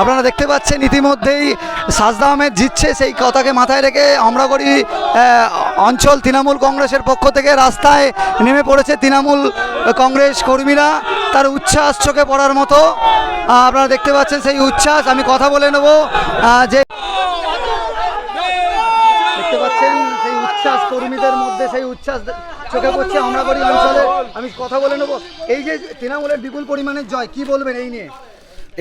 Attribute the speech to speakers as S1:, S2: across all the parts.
S1: আপনারা দেখতে পাচ্ছেন ইতিমধ্যেই সাজদা আহমেদ জিতছে, সেই কথাকে মাথায় রেখে আমরাগড়ি অঞ্চল তৃণমূল কংগ্রেসের পক্ষ থেকে রাস্তায় নেমে পড়েছে তৃণমূল কংগ্রেস কর্মীরা। তার উচ্ছ্বাস চোখে পড়ার মতো। আপনারা দেখতে পাচ্ছেন সেই উচ্ছ্বাস। আমি কথা বলে নেব যে দেখতে পাচ্ছেন সেই উচ্ছ্বাস কর্মীদের মধ্যে, সেই উচ্ছ্বাস চোখে পড়ছে আমরাগড়ি অঞ্চলে। আমি কথা বলে নেব। এই যে তৃণমূলের বিপুল পরিমাণের জয়, কি বলবেন এই নিয়ে?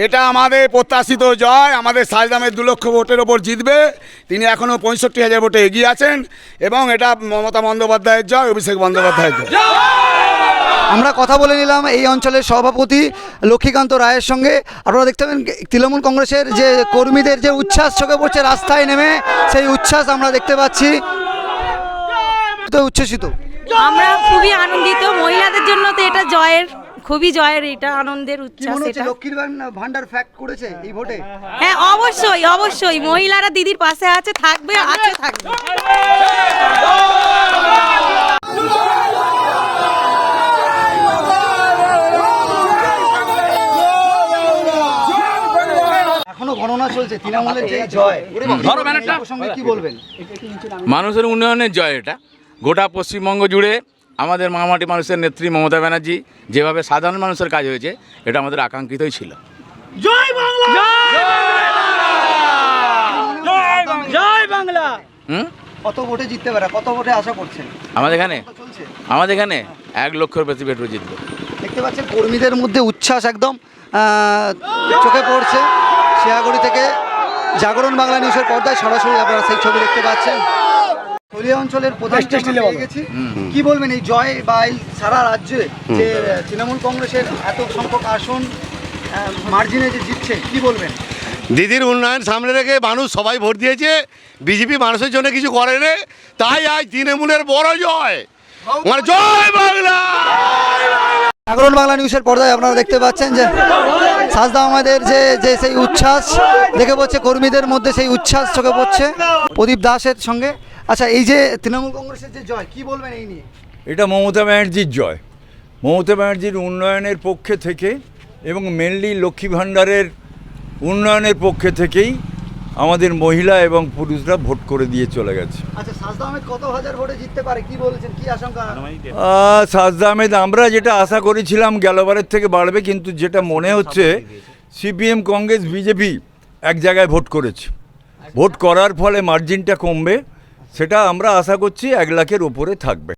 S2: এটা আমাদের প্রত্যাশিত জয়। আমাদের সাজদামের দু লক্ষ ভোটের ওপর জিতবে। তিনি এখনও পঁয়ষট্টি হাজার ভোটে এগিয়ে আছেন এবং এটা মমতা বন্দ্যোপাধ্যায়ের জয় অভিষেক বন্দ্যোপাধ্যায়ের জয়।
S1: আমরা কথা বলে নিলাম এই অঞ্চলের সভাপতি লক্ষ্মীকান্ত রায়ের সঙ্গে। আপনারা দেখতে পাবেন তৃণমূল কংগ্রেসের যে কর্মীদের যে উচ্ছ্বাস চোখে পড়ছে রাস্তায় নেমে সেই উচ্ছ্বাস আমরা দেখতে পাচ্ছি। তো উচ্ছ্বসিত।
S3: আমরা খুবই আনন্দিত। মহিলাদের জন্য তো এটা জয়ের খুবই জয়ের এটা আনন্দের উচ্ছ্বাস এটা।
S1: লক্ষ্মীর ভান্ডার ফ্যাক্ট করেছে এই ভোটে?
S3: হ্যাঁ অবশ্যই অবশ্যই। মহিলারা দিদির পাশে আছে থাকবে আছে থাকবে।
S1: এখনও গণনা চলছে তৃণমূলের যে জয় প্রসঙ্গে কি বলবেন?
S4: মানুষের উন্নয়নের জয় এটা। গোটা পশ্চিমবঙ্গ জুড়ে আমাদের মামাটি মানুষের নেত্রী মমতা ব্যানার্জি যেভাবে সাধারণ মানুষের কাজ হয়েছে এটা আমাদের আকাঙ্ক্ষিতই ছিল। জয় বাংলা! হুম?
S1: কত ভোটে জিততে পারে কত ভোটে আশা করছেন?
S4: আমাদের এখানে? আমাদের এখানে? এক লক্ষের বেশি পেট্রোল জিতবে।
S1: দেখতে পাচ্ছেন কর্মীদের মধ্যে উচ্ছ্বাস একদম চোখে পড়ছে। শিয়াগুড়ি থেকে জাগরণ বাংলা নিউজের পর্দায় সরাসরি আপনারা সেই ছবি দেখতে পাচ্ছেন। হলিয়া অঞ্চলের প্রধান গেছি। কি বলবেন এই জয় বা এই সারা রাজ্যে যে তৃণমূল কংগ্রেসের এত সংখ্যক আসন মার্জিনে যে জিতছে কি বলবেন?
S5: দিদির উন্নয়ন সামনে রেখে মানুষ সবাই ভোট দিয়েছে বিজেপি মানুষের জন্য কিছু করে করেনি তাই আজ তৃণমূলের বড় জয়। মানে জয় বাংলা!
S1: জাগরণ বাংলা নিউজের পর্দায় আপনারা দেখতে পাচ্ছেন যে সাজদা আমাদের যে যে সেই উচ্ছ্বাস দেখে পড়ছে কর্মীদের মধ্যে সেই উচ্ছ্বাস চোখে পড়ছে। প্রদীপ দাসের সঙ্গে আচ্ছা এই যে তৃণমূল কংগ্রেসের যে জয় কি বলবেন এই নিয়ে?
S6: এটা মমতা ব্যানার্জির জয়। মমতা ব্যানার্জির উন্নয়নের পক্ষে থেকে এবং মেনলি লক্ষ্মী ভাণ্ডারের উন্নয়নের পক্ষে থেকেই আমাদের মহিলা এবং পুরুষরা ভোট করে দিয়ে চলে গেছে।
S1: আচ্ছা সাজদা আহমেদ
S6: আমরা যেটা আশা করেছিলাম গেলবারের থেকে বাড়বে কিন্তু যেটা মনে হচ্ছে সিপিএম কংগ্রেস বিজেপি এক জায়গায় ভোট করেছে। ভোট করার ফলে মার্জিনটা কমবে। সেটা আমরা আশা করছি এক লাখের উপরে থাকবে।